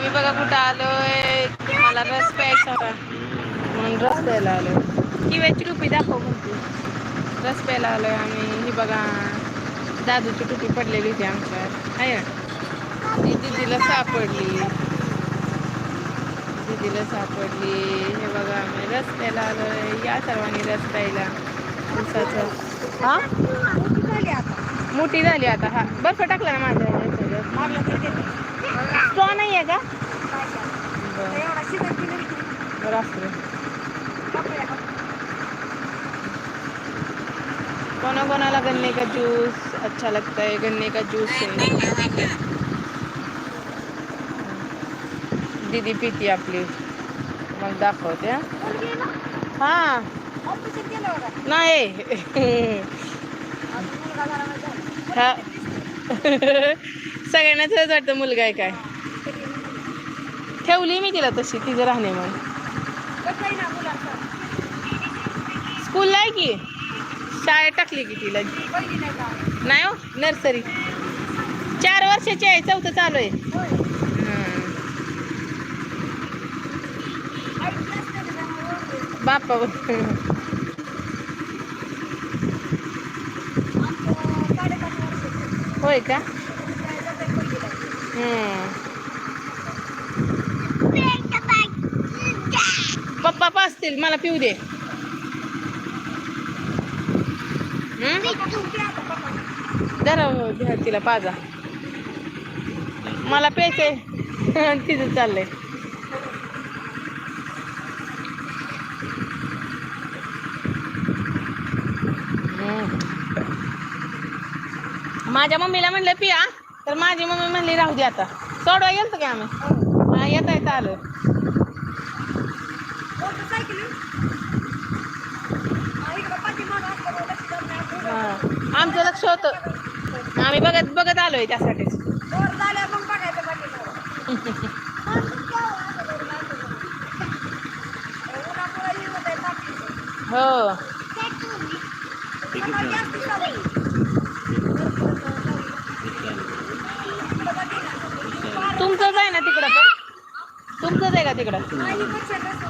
आम्ही बघा कुठं आलोय. मला रस प्यायचा होता. म्हणून रस प्यायला आलोय. किव्याची टोपी दाखव म्हणते. रस प्यायला आलोय आम्ही. ही बघा. दादूची टोपी पडलेली होती आमच्या आहे ना? ती दिदीला सापडली. दिदीला सापडली. हे बघा आम्ही. रस प्यायला आलोय. या सर्वांनी रस प्यायला. उसाचं. हा? मोठी झाली आता. हा. बर्फ टाकला ना माझ्या ह्याच्यात. स्ट्रॉ नाही आहे का? बरं. कोना कोणाला गन्ने का जूस अच्छा लगता है गन्ने का जूस है. दीदी पिती आपली. मग दाखवते हा. हा. नाही. सगळ्यांनाच वाटतं मुलगा आहे काय. ठेवली मी तिला तशी तिचं राहणे मग स्कूलला आहे की? शाळेत टाकली की तिला. नाही हो नर्सरी चार वर्षाची आहे चौथं चालू आहे. बापा होय का? हं. पप्पा पाचतील मला पिऊ दे. हं? जरा घ्या तिला पाजा. मला प्यायचंय. तिचं चाललंय. माझ्या मम्मीला म्हणलं पिया. तर माझी मम्मी म्हणली राहू दे आता. सोडवा गेलतो का आम्ही? येता येता आलं. आमचं लक्ष होतं. आम्ही बघत बघत आलोय त्यासाठीच हो. तुमचंच आहे ना तिकडं पण? तुमचंच आहे का तिकडं?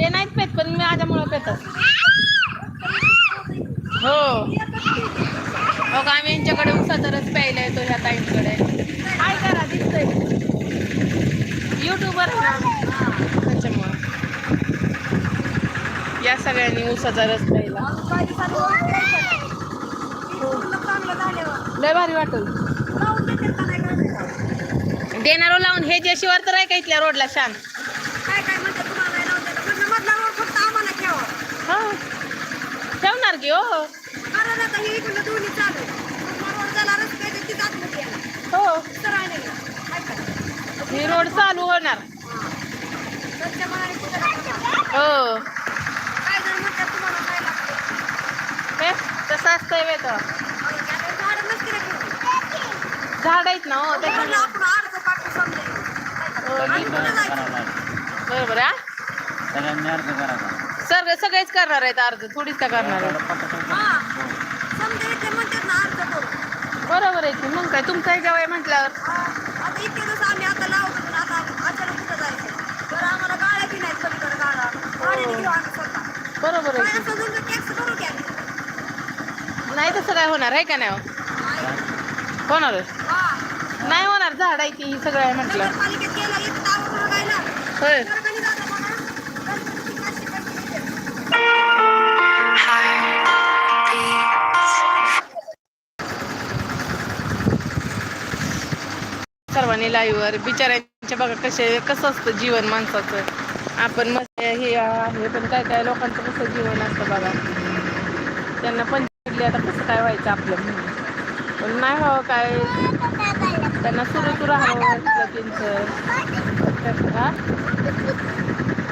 ते नाहीत पेत पण मी माझ्यामुळं पेतात हो. का आम्ही यांच्याकडे उसाचा रस प्यायला येतो ह्या ताईंकडे. काय करा दिसतंय. युट्यूबर. त्याच्यामुळं. या सगळ्यांनी उसाचा रस प्यायला. लय भारी वाटल. देणारो लावून हे जे शिवार तर आहे का इथल्या रोडला? शान काय काय म्हणते तुम्हाला नाही लावून देत. म्हणलं मधला रोड फक्त आम्हाला ठेवा हा की हो. कारण आता हे इकडलं दोन्ही चालू मधला रोड झाला रस्त्याच्या तिथं आतमध्ये येणार. हो. तर? ही रोड चालू होणार. हा. तसं असतंय वेत झाडं आहेत ना हो त्याच्यामुळे. हो? बरोबर सगळ्यांनी अर्ज करायचा सगळे सगळेच करणार आहेत अर्ज थोडीच का करणार हा. बरोबर आहे की मग काय तुमचा जेव्हा आहे म्हटल्यावर. बरोबर आहे की? की नाही तसं काय होणार आहे का नाही हो? होणार. नाही होणार झाड आहे ती ही सगळं आहे म्हटलं. होय तर कधी जातं बघा. गणपतीची काशी काशी. सर्वांनी लाईव्हवर बिचाऱ्यांच्या बघा कसे कसं असतं जीवन माणसाचं. आपण मस्त हे आहे पण काय काय लोकांचं कसं जीवन असतं बघा. त्यांना पण आता कसं काय व्हायचं आपलं. पण नाही हवं काय. त्यांना सुरू सुरू वाटलं त्यांचं.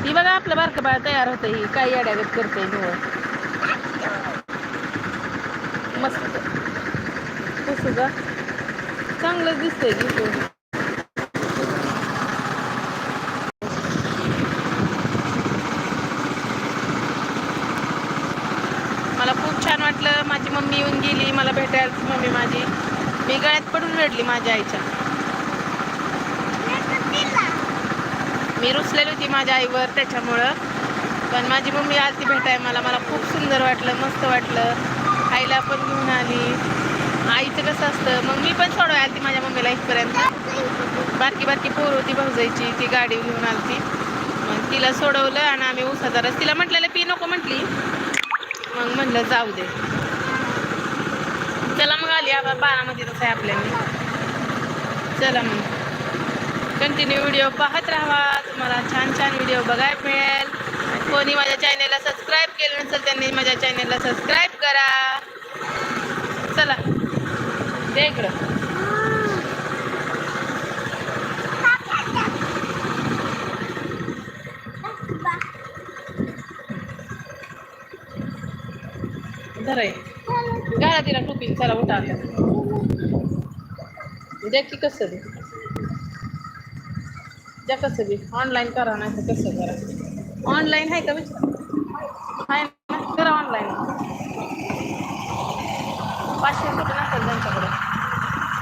ही बघा आपलं बारकं बाळ तयार होतं ही. काय येड्यागत करते निवड मस्त. कसं का चांगलं दिसतंय की मला खूप छान वाटलं. माझी मम्मी येऊन गेली. मला भेटायला. मम्मी माझी. मी गळ्यात पडून रडली माझ्या आईच्या. मी रुसलेली होती माझ्या आईवर त्याच्यामुळं. पण माझी मम्मी आलती भेटाय मला मला खूप सुंदर वाटलं मस्त वाटलं. आईला पण घेऊन आली. आईचं कसं असतं मग मी पण सोडवाय आलती माझ्या मम्मीला इथपर्यंत. बारकी बारकी पोर होती भाऊजायची ती गाडी घेऊन आलती. मग तिला सोडवलं आणि आम्ही उसाचा रस तिला म्हटलेलं पी नको म्हटली. मग म्हणलं जाऊ दे. चला मग आली आता तसं आहे आपल्याने चला मग. कंटिन्यू व्हिडिओ पाहत राहा. तुम्हाला छान छान व्हिडिओ बघायला मिळेल. कोणी माझ्या चॅनेलला सबस्क्राईब केलं नसेल त्यांनी माझ्या चॅनेलला सबस्क्राईब करा. चला. दे इकडं. आहे गाळा तिला टोपी. चला उठा देख की कसं दे द्या कसं बी ऑनलाईन करा नाही तर कसं करा? ऑनलाईन आहे का विचार आहे ना करा ऑनलाईन पाचशे रुपये नसेल त्यांच्याकडे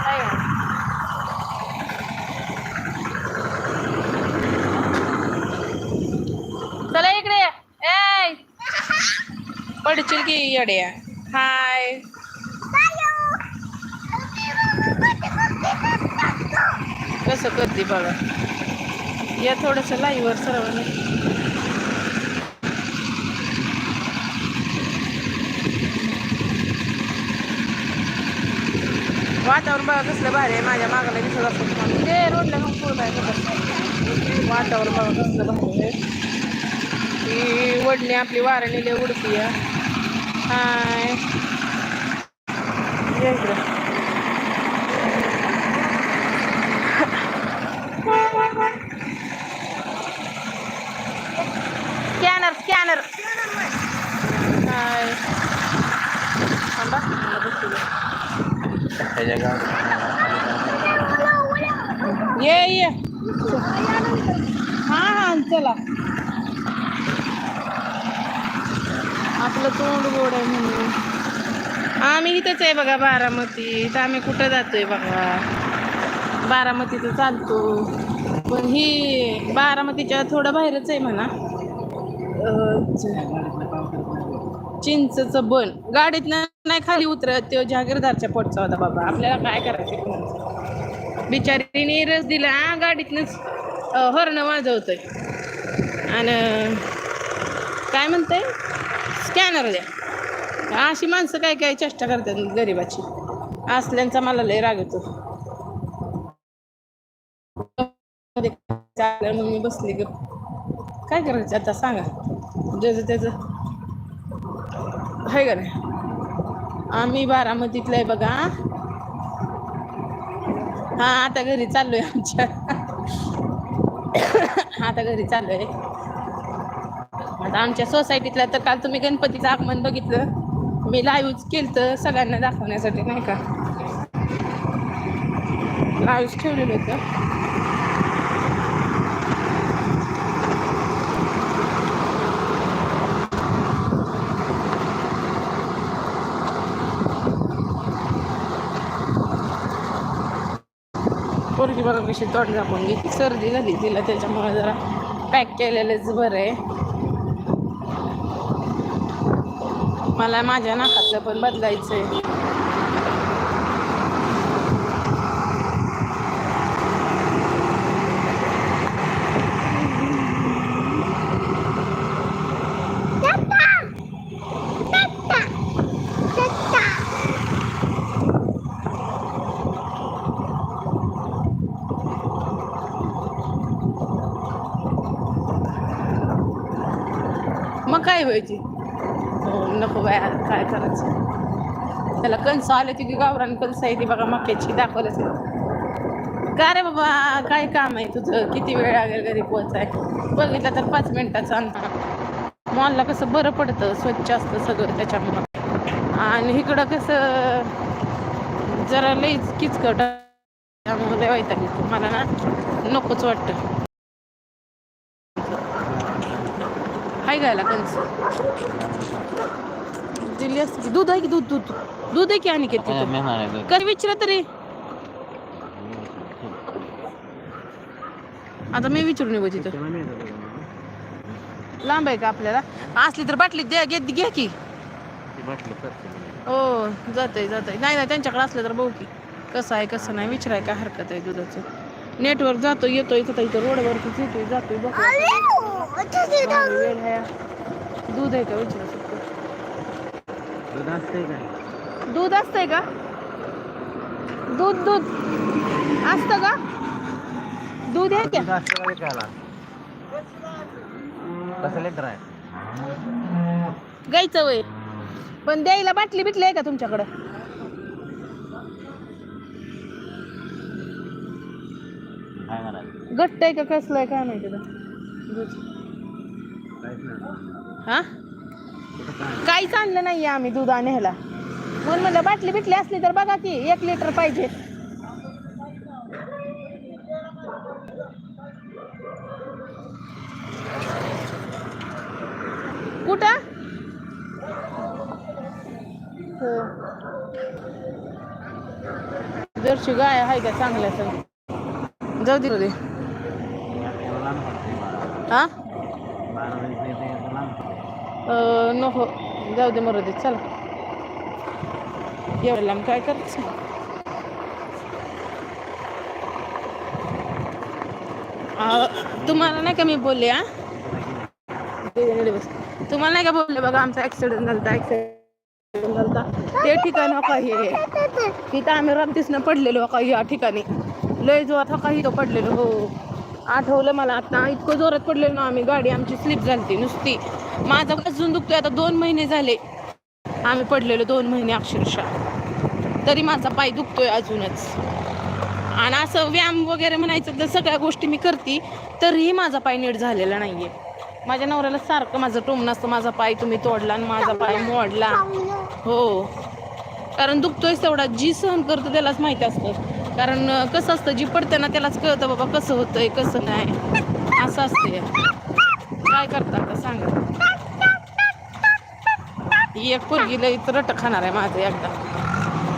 आहे का? चला इकडे ए पडशील की येड्या हाय। कसं करते बघा या थोडंसं लाईवर सर्वांनी वातावरण बघा कसलं भारी आहे. माझ्या मागाला दिसत असतं तुम्हाला. ते रोडला मग पूर्ण आहे वातावरण बघा कसलं भारी आहे. ही वडणी आपली वारणीला उडती आहे हाय ये इकडं स्कॅनर स्कॅनर हाय थांबा मला बसू दे. त्याच्या गावात ये ये हा हा चला आपलं तोंड गोड आहे म्हणून. आम्ही इथंच आहे बघा बारामती. तर आम्ही कुठं जातोय बघा. बारामतीचं चालतो. पण ही बारामतीच्या थोडं बाहेरच आहे म्हणा. अं, चिंचचं बन. गाडीत नाही खाली उतरत तो जहागीरदारच्या पोटचा होता बाबा. आपल्याला काय करायचं बिचारीने रस दिला. हा गाडीतनंच हॉर्न वाजवतोय. आणि काय म्हणतंय? स्कॅनर द्या. अशी माणसं काय काय चेष्टा करतात गरिबाची. असल्यांचा मला लय राग येतो. मग मी बसली ग काय करायचं आता सांगा. ज्याचं त्याचं. आहे का नाही? आम्ही बारामतीतलं आहे बघा. हा आता घरी चाललोय आमच्या. आता घरी चाललोय. आता आमच्या सोसायटीतला तर काल तुम्ही गणपतीचं आगमन बघितलं. मी लाईव्ह केलं तर सगळ्यांना दाखवण्यासाठी नाही का? लाईव्ह ठेवलेलं होतं. पोरगी बघा कशी तोंड दाखवून घेतली सर्दी झाली तिला त्याच्यामुळे जरा पॅक केलेलंच बरं आहे. मला माझ्या नाकातलं पण बदलायचं आहे मग काय व्हायची नको बाय काय करायचं? त्याला कणसं आले ती गावरान कणसं आहे ती बघा मक्याची दाखवलंच का रे बाबा काय काम आहे तुझं? किती वेळ लागेल घरी पोहोचाय बघितलं तर पाच मिनिटाचं अंतर मॉलला कसं बरं पडतं स्वच्छ असतं सगळं त्याच्यामुळं. आणि इकडं कसं जरा लईच किचकट त्यामुळे लय वैताग मला ना नकोच वाटतं. हाय गायला कंस. दिली असते की दूध आहे की दूध दूध दूध? आहे की आणि किती आहे कधी विचारा तरी? आता मी विचारून येऊ तिथं. लांब आहे का आपल्याला? असली तर बाटली द्या घेत घ्या की. हो जातंय जातंय. नाही नाही त्यांच्याकडे असलं तर बघू की. कसं आहे कसं नाही विचाराय काय हरकत आहे दुधाचं. नेटवर्क जातो येतोय इथं इथं रोडवरतीच येतोय जातोय बघ. आहे. दूध आहे का विचारा. दूध असतंय का? दूध दूध असतं का? दूध आहे का कसं लेटर आहे? गायचं वय. पण द्यायला बाटली बिटली आहे का तुमच्याकडं? काय म्हणाले? घट्ट आहे का कसलं आहे? काय माहिती आता. दूध हा? काहीच आणलं नाही आम्ही दूध आणायला. म्हणून म्हणलं बाटली बिटली असली तर बघा की एक लिटर पाहिजे. कुठं? हो. जर्शी गाय आहे का चांगल्या सगळ्या जाऊ दे. रे हा? नको. जाऊ दे मरू दे चला. एवढं लांब काय करायचं? तुम्हाला नाही का मी बोलले हा? तुम्हाला नाही का बोलले बघा आमचा ऍक्सिडेंट झाला ऍक्सिडेंट झाला ते ठिकाण हो हे. तिथं आम्ही रमतीसनं पडलेलो हो का या ठिकाणी. लय जोरात हो काही तो पडलेलो हो. आठवलं मला. आता इतकं जोरात पडलेलो ना आम्ही गाडी आमची स्लिप झाली नुसती. माझा अजून दुखतोय. आता दोन महिने झाले. आम्ही पडलेलो दोन महिने अक्षरशः. तरी माझा पाय दुखतोय अजूनच. आणि असं व्यायाम वगैरे म्हणायचं तर सगळ्या गोष्टी मी करते तरीही माझा पाय नीट झालेला नाहीये. माझ्या नवऱ्याला सारखं माझं टोमणं असतं. माझा पाय तुम्ही तोडला आणि माझा पाय मोडला. हो. कारण दुखतोयच तेवढा. जी सहन करतो त्यालाच माहिती असतं. कारण कसं असतं जी पडतं ना त्यालाच कळतं बाबा कसं होतंय कसं नाही. असं असते काय करता आता सांगा. एक पोरगी लई रट खाणार आहे माझं एकदा.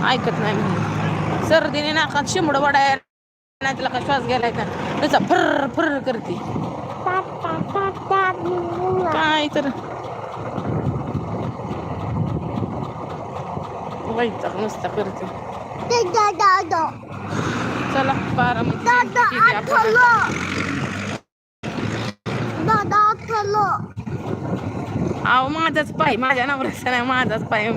ऐकत नाही म्हणून. सर्दीने नाकात शिमडं वडाय नाही तिला का श्वास गेलाय का त्याचा फर्र फर्र करते. काय तर. वाईट मस्त करते. चला बारामती गेली आपण. अहो माझाच पाय माझ्या नवऱ्याचा नाही माझाच पाय.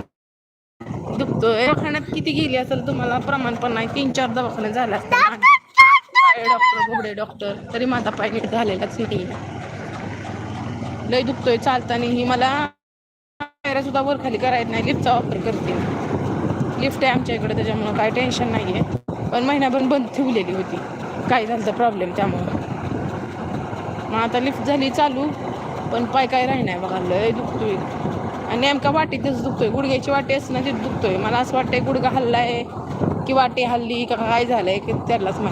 दुखतोय. दवाखान्यात किती गेली असेल तुम्हाला? प्रमाण पण नाही. तीन चार दवाखाने झाले डॉक्टर घोडे डॉक्टर तरी माझा पाय नीट झालेलाच नाही. लय दुखतोय चालताना. ही मला सुद्धा वर खाली करायला नाही. लिफ्टचा वापर करते. लिफ्ट आहे आमच्या इकडे त्याच्यामुळं काय टेन्शन नाही आहे पण महिनाभर बंद ठेवलेली होती. काय झालं प्रॉब्लेम त्यामुळं. मग आता लिफ्ट झाली चालू पण पाय काय राही बघा लय दुखतोय. आणि नेमका वाटीतच दुखतोय. गुडघ्याची वाटी असं ना तिथे दुखतोय. मला असं वाटतंय गुडघा हल्लाय की वाटी हल्ली का काय झालंय की त्यालाच